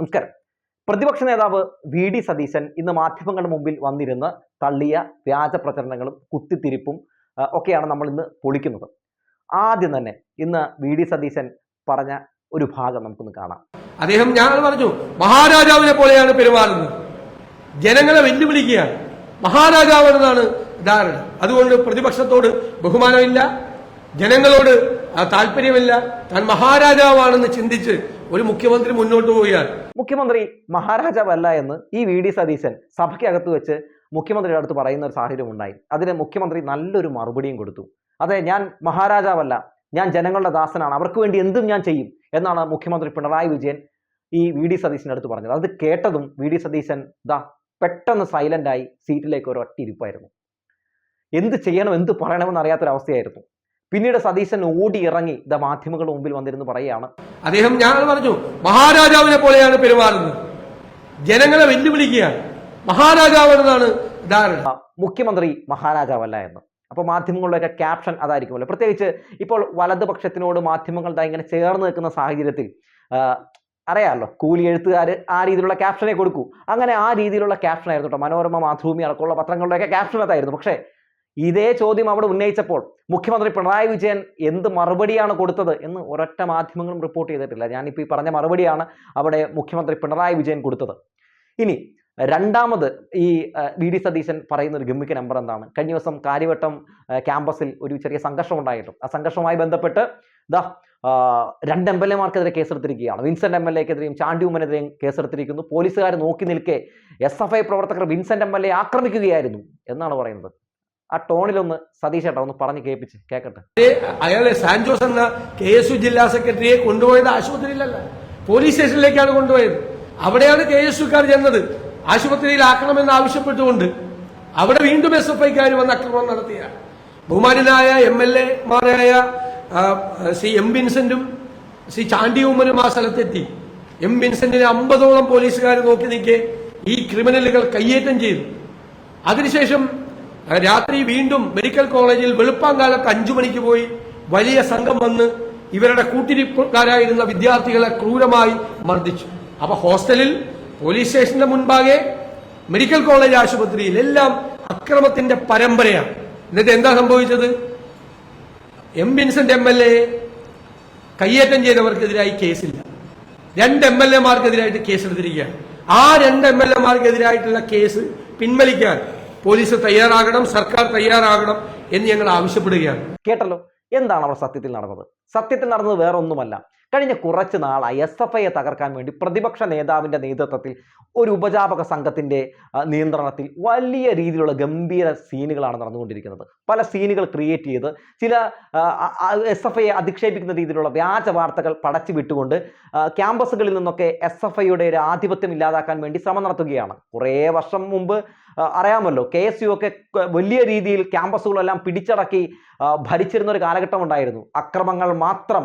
നമസ്കാരം. പ്രതിപക്ഷ നേതാവ് വി ഡി സതീശൻ ഇന്ന് മാധ്യമങ്ങളുടെ മുമ്പിൽ വന്നിരുന്ന് തള്ളിയ വ്യാജ പ്രചരണങ്ങളും കുത്തിത്തിരിപ്പും ഒക്കെയാണ് നമ്മൾ ഇന്ന് പൊളിക്കുന്നത്. ആദ്യം തന്നെ ഇന്ന് വി ഡി സതീശൻ പറഞ്ഞ ഒരു ഭാഗം നമുക്കൊന്ന് കാണാം. അദ്ദേഹം ഞാൻ പറഞ്ഞു മഹാരാജാവിനെ പോലെയാണ് പെരുമാറുന്നത്. ജനങ്ങളെ വെല്ലുവിളിക്കുകയാണ് മഹാരാജാവെന്നതാണ് ധാരണ. അതുകൊണ്ട് പ്രതിപക്ഷത്തോട് ബഹുമാനമില്ല ജനങ്ങളോട് താല്പര്യമില്ല. താൻ മഹാരാജാവാണെന്ന് ചിന്തിച്ച് ഒരു മുഖ്യമന്ത്രി മുന്നോട്ട് പോയാൽ? മുഖ്യമന്ത്രി മഹാരാജാവല്ല എന്ന് ഈ വി ഡി സതീശൻ സഭയ്ക്കകത്ത് വെച്ച് മുഖ്യമന്ത്രിയുടെ അടുത്ത് പറയുന്ന ഒരു സാഹചര്യം ഉണ്ടായി. അതിന് മുഖ്യമന്ത്രി നല്ലൊരു മറുപടിയും കൊടുത്തു. അതെ ഞാൻ മഹാരാജാവല്ല. ഞാൻ ജനങ്ങളുടെ ദാസനാണ്. അവർക്ക് വേണ്ടി എന്തും ഞാൻ ചെയ്യും എന്നാണ് മുഖ്യമന്ത്രി പിണറായി വിജയൻ ഈ വി ഡി സതീശന്റെ അടുത്ത് പറഞ്ഞത്. അത് കേട്ടതും വി ഡി സതീശൻ ദാ പെട്ടെന്ന് സൈലന്റായി സീറ്റിലേക്ക് ഒരു ഒറ്റ ഇരിപ്പായിരുന്നു. എന്ത് ചെയ്യണം എന്ത് പറയണമെന്ന് അറിയാത്തൊരവസ്ഥയായിരുന്നു. പിന്നീട് സതീശൻ ഓടി ഇറങ്ങി ദ മാധ്യമങ്ങളുടെ മുമ്പിൽ വന്നിരുന്ന് പറയുകയാണ് അദ്ദേഹം ഞാൻ പറഞ്ഞു മഹാരാജാവിനെ പോലെയാണ് പെരുമാറുന്നത്. ജനങ്ങളെ വെല്ലുവിളിക്കുകയാണ്. മഹാരാജാവെന്നതാണ് ധാരണ. ആ, മുഖ്യമന്ത്രി മഹാരാജാവല്ല എന്ന്. അപ്പോൾ മാധ്യമങ്ങളുടെയൊക്കെ ക്യാപ്ഷൻ അതായിരിക്കുമല്ലോ പ്രത്യേകിച്ച് ഇപ്പോൾ വലതുപക്ഷത്തിനോട് മാധ്യമങ്ങൾ ഇങ്ങനെ ചേർന്ന് നിൽക്കുന്ന സാഹചര്യത്തിൽ അറിയാമല്ലോ കൂലി എഴുത്തുകാർ ആ രീതിയിലുള്ള ക്യാപ്ഷനെ കൊടുക്കൂ. അങ്ങനെ ആ രീതിയിലുള്ള ക്യാപ്ഷൻ ആയിരുന്നു കേട്ടോ മനോരമ മാതൃഭൂമി അടക്കമുള്ള പത്രങ്ങളുടെയൊക്കെ ക്യാപ്ഷൻ അതായിരുന്നു. പക്ഷേ ഇതേ ചോദ്യം അവിടെ ഉന്നയിച്ചപ്പോൾ മുഖ്യമന്ത്രി പിണറായി വിജയൻ എന്ത് മറുപടിയാണ് കൊടുത്തത് എന്ന് ഒരൊറ്റ മാധ്യമങ്ങളും റിപ്പോർട്ട് ചെയ്തിട്ടില്ല. ഞാനിപ്പോൾ ഈ പറഞ്ഞ മറുപടിയാണ് അവിടെ മുഖ്യമന്ത്രി പിണറായി വിജയൻ കൊടുത്തത്. ഇനി രണ്ടാമത് ഈ വി ഡി സതീശൻ പറയുന്ന ഒരു ഗമ്മിക്ക് നമ്പർ എന്താണ്? കഴിഞ്ഞ ദിവസം കാര്യവട്ടം ക്യാമ്പസിൽ ഒരു ചെറിയ സംഘർഷം ഉണ്ടായിട്ടും. ആ സംഘർഷവുമായി ബന്ധപ്പെട്ട് ദാ രണ്ട് എം എൽ എമാർക്കെതിരെ കേസെടുത്തിരിക്കുകയാണ്. വിൻസെന്റ് എം എൽ എക്കെതിരെയും ചാണ്ടി ഉമ്മനെതിരെയും കേസെടുത്തിരിക്കുന്നു. പോലീസുകാർ നോക്കി നിൽക്കെ എസ് എഫ് ഐ പ്രവർത്തകർ വിൻസെന്റ് എം എൽ എ ആക്രമിക്കുകയായിരുന്നു എന്നാണ് പറയുന്നത്. ആ ടോണിലൊന്ന് സതീഷ് ഏട്ടാ ഒന്ന് പറഞ്ഞ് കേൾപ്പിച്ച് കേക്കട്ടെ. അയാളെ സാൻജോസ് എന്ന കെ എസ് യു ജില്ലാ സെക്രട്ടറിയെ കൊണ്ടുപോയത് ആശുപത്രിയിലല്ല പോലീസ് സ്റ്റേഷനിലേക്കാണ് കൊണ്ടുപോയത്. അവിടെയാണ് കെ എസ് യുക്കാർ ചെന്നത്. ആശുപത്രിയിൽ ആക്കണമെന്ന് ആവശ്യപ്പെട്ടുകൊണ്ട് അവിടെ വീണ്ടും എസ് എഫ് ഐക്കാർ വന്ന് അക്രമം നടത്തിയ ബഹുമാനായ എം എൽ എ മാരായ സി എം വിൻസെന്റും സി ചാണ്ടി ഉമ്മനും ആ സ്ഥലത്തെത്തി. എം വിൻസെന്റിനെ അമ്പതോളം പോലീസുകാർ നോക്കി നിൽക്കെ ഈ ക്രിമിനലുകൾ കയ്യേറ്റം ചെയ്തു. അതിനുശേഷം രാത്രി വീണ്ടും മെഡിക്കൽ കോളേജിൽ വെളുപ്പാങ്കാലത്ത് അഞ്ചു മണിക്ക് പോയി വലിയ സംഘം വന്ന് ഇവരുടെ കൂട്ടിരിപ്പുകാരായിരുന്ന വിദ്യാർത്ഥികളെ ക്രൂരമായി മർദ്ദിച്ചു. അപ്പൊ ഹോസ്റ്റലിൽ പോലീസ് സ്റ്റേഷന്റെ മുൻപാകെ മെഡിക്കൽ കോളേജ് ആശുപത്രിയിൽ എല്ലാം അക്രമത്തിന്റെ പരമ്പരയാണ്. എന്നിട്ട് എന്താ സംഭവിച്ചത്? M Vincent M L A കയ്യേറ്റം ചെയ്തവർക്കെതിരായി കേസില്ല. രണ്ട് എം എൽ എമാർക്കെതിരായിട്ട് കേസെടുത്തിരിക്കുകയാണ്. ആ രണ്ട് എം എൽ എമാർക്കെതിരായിട്ടുള്ള കേസ് പിൻവലിക്കാൻ പോലീസ് തയ്യാറാകണം സർക്കാർ തയ്യാറാകണം എന്ന് ഞങ്ങൾ ആവശ്യപ്പെടുകയാണ്. കേട്ടല്ലോ? എന്താണ് അവിടെ സത്യത്തിൽ നടന്നത്? സത്യത്തിൽ നടന്നത് വേറെ ഒന്നുമല്ല കഴിഞ്ഞ കുറച്ച് നാളായി എസ് എഫ് ഐയെ തകർക്കാൻ വേണ്ടി പ്രതിപക്ഷ നേതാവിന്റെ നേതൃത്വത്തിൽ ഒരു ഉപജാപക സംഘത്തിന്റെ നിയന്ത്രണത്തിൽ വലിയ രീതിയിലുള്ള ഗംഭീര സീനുകളാണ് നടന്നുകൊണ്ടിരിക്കുന്നത്. പല സീനുകൾ ക്രിയേറ്റ് ചെയ്ത് ചില എസ് എഫ് ഐയെ അധിക്ഷേപിക്കുന്ന രീതിയിലുള്ള വ്യാജ വാർത്തകൾ പടച്ചു വിട്ടുകൊണ്ട് ക്യാമ്പസുകളിൽ നിന്നൊക്കെ എസ് എഫ് ഐയുടെ ഒരു ആധിപത്യം ഇല്ലാതാക്കാൻ വേണ്ടി ശ്രമം നടത്തുകയാണ്. കുറേ വർഷം മുമ്പ് അറിയാമല്ലോ കെ എസ് യു ഒക്കെ വലിയ രീതിയിൽ ക്യാമ്പസുകളെല്ലാം പിടിച്ചടക്കി ഭരിച്ചിരുന്ന ഒരു കാലഘട്ടം ഉണ്ടായിരുന്നു. അക്രമങ്ങൾ മാത്രം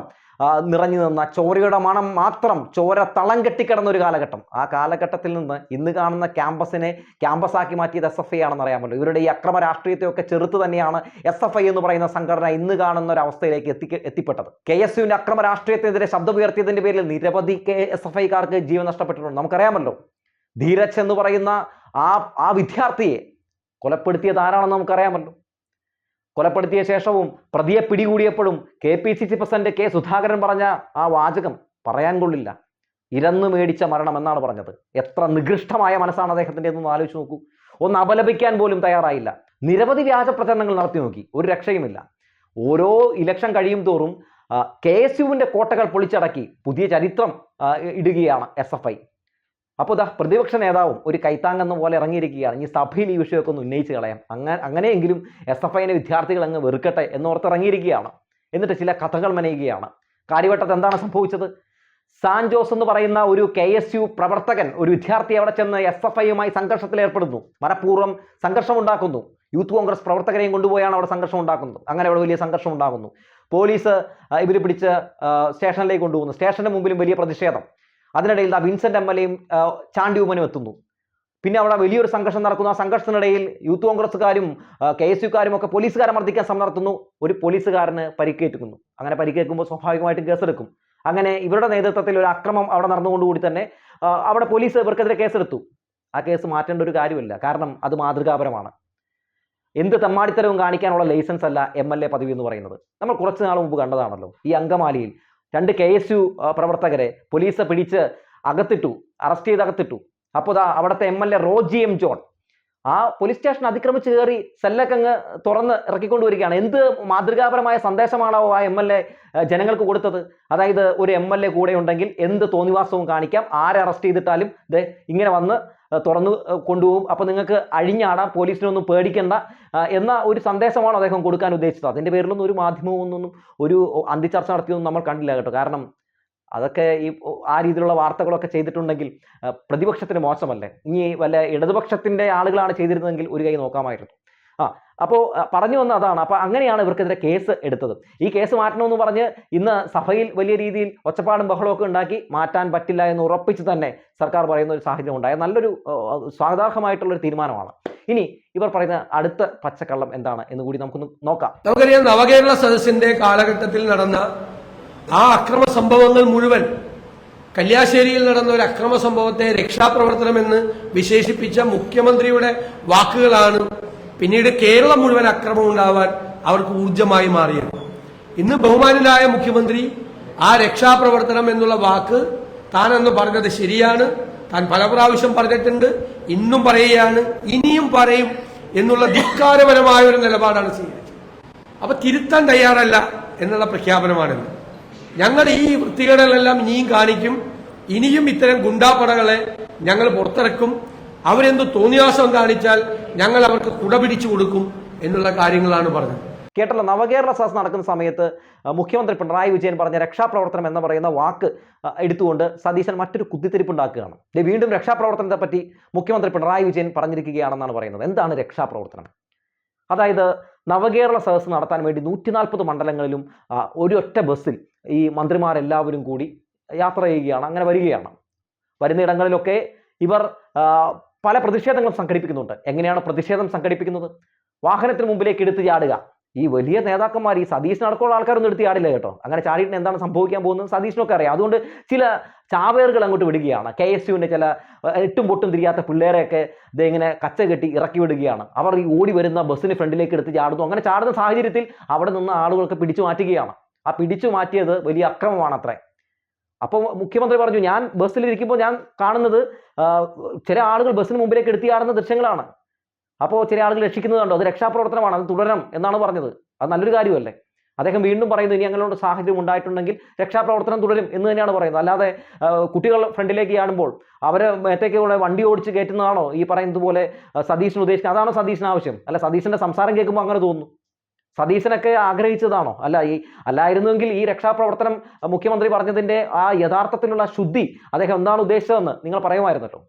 നിറഞ്ഞു നിന്ന ചോരയുടെ മണം മാത്രം ചോര തളം കെട്ടിക്കിടന്ന ഒരു കാലഘട്ടം. ആ കാലഘട്ടത്തിൽ നിന്ന് ഇന്ന് കാണുന്ന ക്യാമ്പസിനെ ക്യാമ്പസാക്കി മാറ്റിയത് എസ് എഫ് ഐ ആണെന്ന് അറിയാമല്ലോ. ഇവരുടെ ഈ അക്രമ രാഷ്ട്രീയത്തെയൊക്കെ ചെറുത്ത് തന്നെയാണ് എസ് എഫ് ഐ എന്ന് പറയുന്ന സംഘടന ഇന്ന് കാണുന്ന ഒരു അവസ്ഥയിലേക്ക് എത്തി എത്തിപ്പെട്ടത്. കെ എസ് യുവിന്റെ അക്രമ രാഷ്ട്രീയത്തിനെതിരെ ശബ്ദമുയർത്തിയതിന്റെ പേരിൽ നിരവധി കെ എസ് എഫ് ഐക്കാർക്ക് ജീവൻ നഷ്ടപ്പെട്ടിട്ടുണ്ട്. നമുക്കറിയാമല്ലോ ധീരജ് എന്ന് പറയുന്ന ആ ആ വിദ്യാർത്ഥിയെ കൊലപ്പെടുത്തിയത് ആരാണെന്ന് നമുക്കറിയാമല്ലോ. കൊലപ്പെടുത്തിയ ശേഷവും പ്രതിയെ പിടികൂടിയപ്പോഴും K P C C president K Sudhakaran പറഞ്ഞ ആ വാചകം പറയാൻ കൊള്ളില്ല. ഇരന്നു മേടിച്ച മരണം എന്നാണ് പറഞ്ഞത്. എത്ര നികൃഷ്ടമായ മനസ്സാണ് അദ്ദേഹത്തിന്റെ എന്ന് ആലോചിച്ച് നോക്കൂ. ഒന്ന് അപലപിക്കാൻ പോലും തയ്യാറായില്ല. നിരവധി വ്യാജ പ്രചരണങ്ങൾ നടത്തി നോക്കി. ഒരു രക്ഷയുമില്ല. ഓരോ ഇലക്ഷൻ കഴിയും തോറും കെ എസ് യുവിന്റെ കോട്ടകൾ പൊളിച്ചടക്കി പുതിയ ചരിത്രം ഇടുകയാണ് എസ് എഫ് ഐ. അപ്പോൾ ദാ പ്രതിപക്ഷ നേതാവും ഒരു കൈത്താങ്ങെന്ന പോലെ ഇറങ്ങിയിരിക്കുകയാണ്. ഈ സഭയിൽ ഈ വിഷയമൊക്കെ ഒന്ന് ഉന്നയിച്ച് കളയാം. അങ്ങനെ അങ്ങനെയെങ്കിലും എസ് എഫ് ഐന്റെ വിദ്യാർത്ഥികൾ അങ്ങ് വെറുക്കട്ടെ എന്നോർത്ത് ഇറങ്ങിയിരിക്കുകയാണ്. എന്നിട്ട് ചില കഥകൾ മെനയുകയാണ്. കാര്യവട്ടത്ത് എന്താണ് സംഭവിച്ചത്? സാൻജോസ് എന്ന് പറയുന്ന ഒരു കെ എസ് യു പ്രവർത്തകൻ ഒരു വിദ്യാർത്ഥി അവിടെ ചെന്ന് എസ് എഫ് ഐയുമായി സംഘർഷത്തിൽ ഏർപ്പെടുന്നു. മനഃപൂർവം സംഘർഷം ഉണ്ടാക്കുന്നു യൂത്ത് കോൺഗ്രസ് പ്രവർത്തകരെയും കൊണ്ടുപോയാണ് അവിടെ സംഘർഷം ഉണ്ടാക്കുന്നത് അങ്ങനെ അവിടെ വലിയ സംഘർഷം ഉണ്ടാകുന്നു പോലീസ് ഇവർ പിടിച്ച് സ്റ്റേഷനിലേക്ക് കൊണ്ടുപോകുന്നു. സ്റ്റേഷന്റെ മുമ്പിലും വലിയ പ്രതിഷേധം. അതിനിടയിൽ ആ വിൻസെന്റ് എം എൽ എയും ചാണ്ടി ഉമ്മനും എത്തുന്നു. പിന്നെ അവിടെ വലിയൊരു സംഘർഷം നടക്കുന്നു. ആ സംഘർഷത്തിനിടയിൽ യൂത്ത് കോൺഗ്രസ്സുകാരും കെ എസ് യുക്കാരും ഒക്കെ പോലീസുകാരെ മർദ്ദിക്കാൻ ശ്രമം നടത്തുന്നു. ഒരു പോലീസുകാരന് പരിക്കേറ്റുന്നു അങ്ങനെ പരിക്കേൽക്കുമ്പോൾ സ്വാഭാവികമായിട്ടും കേസെടുക്കും അങ്ങനെ ഇവരുടെ നേതൃത്വത്തിൽ ഒരു അക്രമം അവിടെ നടന്നുകൊണ്ടുകൂടി തന്നെ അവിടെ പോലീസ് ഇവർക്കെതിരെ കേസെടുത്തു. ആ കേസ് മാറ്റേണ്ട ഒരു കാര്യമില്ല. കാരണം അത് മാതൃകാപരമാണ്. എന്ത് തെമ്മാടിത്തരവും കാണിക്കാനുള്ള ലൈസൻസ് അല്ല എം എൽ എ പദവി എന്ന് പറയുന്നത്. നമ്മൾ കുറച്ച് നാൾ മുമ്പ് കണ്ടതാണല്ലോ ഈ അങ്കമാലിയിൽ രണ്ട് കെ എസ് യു പ്രവർത്തകരെ പോലീസ് പിടിച്ച് അകത്തിട്ടു അറസ്റ്റ് ചെയ്ത് അകത്തിട്ടു. അപ്പോൾ അവിടുത്തെ M L A Roji M John ആ പോലീസ് സ്റ്റേഷൻ അതിക്രമിച്ച് കയറി സെല്ലൊക്കെ അങ്ങ് തുറന്ന് ഇറക്കിക്കൊണ്ട് വരികയാണ് എന്ത് മാതൃകാപരമായ സന്ദേശമാണോ ആ എം എൽ എ ജനങ്ങൾക്ക് കൊടുത്തത്? അതായത് ഒരു എം എൽ എ കൂടെ ഉണ്ടെങ്കിൽ എന്ത് തോന്നിവാസവും കാണിക്കാം. ആരെ അറസ്റ്റ് ചെയ്തിട്ടാലും ഇത് ഇങ്ങനെ വന്ന് തുറന്നു കൊണ്ടുപോകും. അപ്പോൾ നിങ്ങൾക്ക് അഴിഞ്ഞാടാം പോലീസിനൊന്നും പേടിക്കണ്ട. എന്ന ഒരു സന്ദേശമാണ് അദ്ദേഹം കൊടുക്കാൻ ഉദ്ദേശിച്ചത്? അതിന്റെ പേരിലൊന്നും ഒരു മാധ്യമവും ഒന്നും ഒരു അന്തിച്ചർച്ച നടത്തിയൊന്നും നമ്മൾ കണ്ടില്ല കേട്ടോ. കാരണം അതൊക്കെ ഈ ആ രീതിയിലുള്ള വാർത്തകളൊക്കെ ചെയ്തിട്ടുണ്ടെങ്കിൽ പ്രതിപക്ഷത്തിന് മോശമല്ലേ? ഇനി വല്ല ഇടതുപക്ഷത്തിന്റെ ആളുകളാണ് ചെയ്തിരുന്നതെങ്കിൽ ഒരു കൈ നോക്കാമായിരുന്നു. ആ അപ്പോൾ പറഞ്ഞു വന്ന അതാണ്. അപ്പോൾ അങ്ങനെയാണ് ഇവർക്കെതിരെ കേസ് എടുത്തത്. ഈ കേസ് മാറ്റണമെന്ന് പറഞ്ഞ് ഇന്ന് സഭയിൽ വലിയ രീതിയിൽ ഒച്ചപ്പാടും ബഹളമൊക്കെ ഉണ്ടാക്കി മാറ്റാൻ പറ്റില്ല എന്ന് ഉറപ്പിച്ച് തന്നെ സർക്കാർ പറയുന്ന ഒരു സാഹചര്യം ഉണ്ടായ. നല്ലൊരു ആ, സ്വാഗതാർഹമായിട്ടുള്ള ഒരു തീരുമാനമാണ്. ഇനി ഇവർ പറയുന്ന അടുത്ത പച്ചക്കള്ളം എന്താണ് എന്ന് കൂടി നമുക്കൊന്ന് നോക്കാം. നമുക്കറിയാം നവകേരള സദസ്സിന്റെ കാലഘട്ടത്തിൽ നടന്ന ആ അക്രമ സംഭവങ്ങൾ മുഴുവൻ കല്യാശ്ശേരിയിൽ നടന്ന ഒരു അക്രമ സംഭവത്തെ രക്ഷാപ്രവർത്തനമെന്ന് വിശേഷിപ്പിച്ച മുഖ്യമന്ത്രിയുടെ വാക്കുകളാണ് പിന്നീട് കേരളം മുഴുവൻ അക്രമം ഉണ്ടാവാൻ അവർക്ക് ഊർജമായി മാറിയത്. ഇന്ന് ബഹുമാനിലായ മുഖ്യമന്ത്രി ആ രക്ഷാപ്രവർത്തനം എന്നുള്ള വാക്ക് താൻ അന്ന് പറഞ്ഞത് ശരിയാണ്. താൻ പല പ്രാവശ്യം പറഞ്ഞിട്ടുണ്ട് ഇന്നും പറയുകയാണ് ഇനിയും പറയും എന്നുള്ള ധിക്കാരപരമായ ഒരു നിലപാടാണ് സ്വീകരിച്ചത്. അപ്പൊ തിരുത്താൻ തയ്യാറല്ല എന്നുള്ള പ്രഖ്യാപനമാണിത്. ഞങ്ങൾ ഈ വൃത്തികേടുകളെല്ലാം ഇനിയും കാണിക്കും. ഇനിയും ഇത്തരം ഗുണ്ടാപ്പടകളെ ഞങ്ങൾ പുറത്തിറക്കും. അവരെന്ത് തോന്നിയാസം കാണിച്ചാൽ ഞങ്ങൾ അവർക്ക് കുടപിടിച്ചു കൊടുക്കും എന്നുള്ള കാര്യങ്ങളാണ് പറഞ്ഞത്. കേട്ടല്ലോ നവകേരള സദസ് നടക്കുന്ന സമയത്ത് മുഖ്യമന്ത്രി പിണറായി വിജയൻ പറഞ്ഞ രക്ഷാപ്രവർത്തനം എന്ന് പറയുന്ന വാക്ക് എടുത്തുകൊണ്ട് സതീശൻ മറ്റൊരു കുത്തിത്തിരിപ്പ് ഉണ്ടാക്കുകയാണ് ദേ വീണ്ടും രക്ഷാപ്രവർത്തനത്തെ പറ്റി മുഖ്യമന്ത്രി പിണറായി വിജയൻ പറഞ്ഞിരിക്കുകയാണെന്നാണ് പറയുന്നത്. എന്താണ് രക്ഷാപ്രവർത്തനം? അതായത് നവകേരള സദസ്സ് നടത്താൻ വേണ്ടി നൂറ്റി നാൽപ്പത് മണ്ഡലങ്ങളിലും ഒരൊറ്റ ബസ്സിൽ ഈ മന്ത്രിമാരെല്ലാവരും കൂടി യാത്ര ചെയ്യുകയാണ് അങ്ങനെ വരികയാണ്. വരുന്ന വരുന്നിടങ്ങളിലൊക്കെ ഇവർ പല പ്രതിഷേധങ്ങളും സംഘടിപ്പിക്കുന്നുണ്ട്. എങ്ങനെയാണ് പ്രതിഷേധം സംഘടിപ്പിക്കുന്നത്? വാഹനത്തിന് മുമ്പിലേക്ക് എടുത്ത് ചാടുക. ഈ വലിയ നേതാക്കന്മാർ ഈ സതീശനടക്കമുള്ള ആൾക്കാരൊന്നും എടുത്ത് ചാടില്ല കേട്ടോ. അങ്ങനെ ചാടിയിട്ട് എന്താണ് സംഭവിക്കാൻ പോകുന്നത്? സതീഷിനൊക്കെ അറിയാം. അതുകൊണ്ട് ചില ചാവേറുകൾ അങ്ങോട്ട് വിടുകയാണ്. കെ എസ് യുവിന്റെ ചില എട്ടും പൊട്ടും തിരിയാത്ത പിള്ളേരെയൊക്കെ ഇതെങ്ങനെ കച്ച കെട്ടി ഇറക്കി വിടുകയാണ്. അവർ ഈ ഓടി വരുന്ന ബസ്സിന് ഫ്രണ്ടിലേക്ക് എടുത്ത് ചാടുന്നു. അങ്ങനെ ചാടുന്ന സാഹചര്യത്തിൽ അവിടെ നിന്ന് ആളുകളൊക്കെ പിടിച്ചു മാറ്റുകയാണ്. ആ പിടിച്ചു മാറ്റിയത് വലിയ അക്രമമാണ് അത്രേ അപ്പോൾ മുഖ്യമന്ത്രി പറഞ്ഞു ഞാൻ ബസ്സിലിരിക്കുമ്പോൾ ഞാൻ കാണുന്നത് ചില ആളുകൾ ബസ്സിന് മുമ്പിലേക്ക് എടുത്തിയാടുന്ന ദൃശ്യങ്ങളാണ്. അപ്പോൾ ചില ആളുകൾ രക്ഷിക്കുന്നത് കണ്ടോ? അത് രക്ഷാപ്രവർത്തനമാണ് അത് തുടരണം എന്നാണ് പറഞ്ഞത്. അത് നല്ലൊരു കാര്യമല്ലേ? അദ്ദേഹം വീണ്ടും പറയുന്നു ഇനി അങ്ങനെയുള്ള സാഹചര്യം ഉണ്ടായിട്ടുണ്ടെങ്കിൽ രക്ഷാപ്രവർത്തനം തുടരും എന്ന് തന്നെയാണ് പറയുന്നത്. അല്ലാതെ കുട്ടികൾ ഫ്രണ്ടിലേക്ക് ചാടുമ്പോൾ അവരെ മേത്തേക്ക് കൂടെ വണ്ടി ഓടിച്ച് കയറ്റുന്നതാണോ? ഈ പറയുന്നത് പോലെ സതീശൻ ഉദ്ദേശിക്കുന്നത്? അതാണോ സതീശന് ആവശ്യം. അല്ല സതീശന്റെ സംസാരം കേൾക്കുമ്പോൾ അങ്ങനെ തോന്നുന്നു. സതീശനൊക്കെ ആഗ്രഹിച്ചതാണോ? അല്ല ഈ അല്ലായിരുന്നുവെങ്കിൽ ഈ രക്ഷാപ്രവർത്തനം മുഖ്യമന്ത്രി പറഞ്ഞതിന്റെ ആ യഥാർത്ഥത്തിലുള്ള ശുദ്ധി അദ്ദേഹം എന്താണ് ഉദ്ദേശിച്ചതെന്ന് നിങ്ങൾ പറയുമായിരുന്നു അപ്പൊ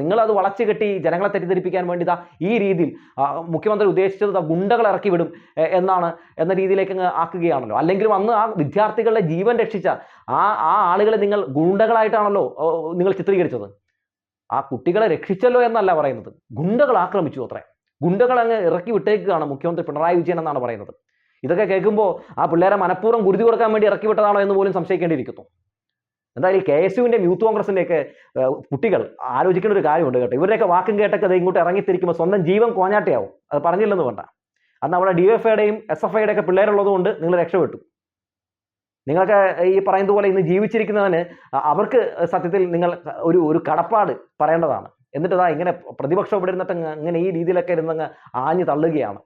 നിങ്ങൾ അത് വളച്ചു കെട്ടി ജനങ്ങളെ തെറ്റിദ്ധരിപ്പിക്കാൻ വേണ്ടി ദാ ഈ രീതിയിൽ മുഖ്യമന്ത്രി ഉദ്ദേശിച്ചത് ഗുണ്ടകൾ ഇറക്കി വിടും എന്നാണ് എന്ന രീതിയിലേക്ക് ആക്കുകയാണല്ലോ. അല്ലെങ്കിൽ അന്ന് ആ വിദ്യാർത്ഥികളുടെ ജീവൻ രക്ഷിച്ച ആ ആ ആളുകളെ നിങ്ങൾ ഗുണ്ടകളായിട്ടാണല്ലോ നിങ്ങൾ ചിത്രീകരിച്ചത്. ആ കുട്ടികളെ രക്ഷിച്ചല്ലോ എന്നല്ല പറയുന്നത്. ഗുണ്ടകൾ ആക്രമിച്ചു അത്രേ. ഗുണ്ടകൾ അങ്ങ് ഇറക്കി വിട്ടേക്കുകയാണ് മുഖ്യമന്ത്രി പിണറായി വിജയൻ എന്നാണ് പറയുന്നത്. ഇതൊക്കെ കേൾക്കുമ്പോൾ ആ പിള്ളേരെ മനഃപൂർവം ഗുരുതി കൊടുക്കാൻ വേണ്ടി ഇറക്കി വിട്ടതാണോ എന്ന് പോലും സംശയിക്കേണ്ടിയിരിക്കുന്നു. എന്തായാലും കെ എസ് യുവിന്റെ യൂത്ത് കോൺഗ്രസിന്റെയൊക്കെ ഏഹ്, കുട്ടികൾ ആലോചിക്കേണ്ട ഒരു കാര്യമുണ്ട് കേട്ടോ. ഇവരുടെയൊക്കെ വാക്കും കേട്ടൊക്കെ അത് ഇങ്ങോട്ട് ഇറങ്ങിത്തിരിക്കുമ്പോൾ സ്വന്തം ജീവൻ കോഞ്ഞാട്ടയാവും. അത് പറഞ്ഞില്ലെന്ന് വേണ്ട. അന്ന് അവിടെ ഡി എഫ് ഐയുടെയും എസ് എഫ് ഐയുടെ ഒക്കെ പിള്ളേരുള്ളത് കൊണ്ട് നിങ്ങൾ രക്ഷപ്പെട്ടു. നിങ്ങൾക്ക് ഈ പറയുന്നത് പോലെ ഇന്ന് ജീവിച്ചിരിക്കുന്നതിന് അവർക്ക് സത്യത്തിൽ നിങ്ങൾ ഒരു ഒരു കടപ്പാട് പറയേണ്ടതാണ്. എന്നിട്ട് ഇതാ ഇങ്ങനെ പ്രതിപക്ഷം ഇവിടെ ഇരുന്നിട്ട് ഇങ്ങനെ ഈ രീതിയിലൊക്കെ ഇരുന്നങ്ങ് ആഞ്ഞു തള്ളുകയാണ്.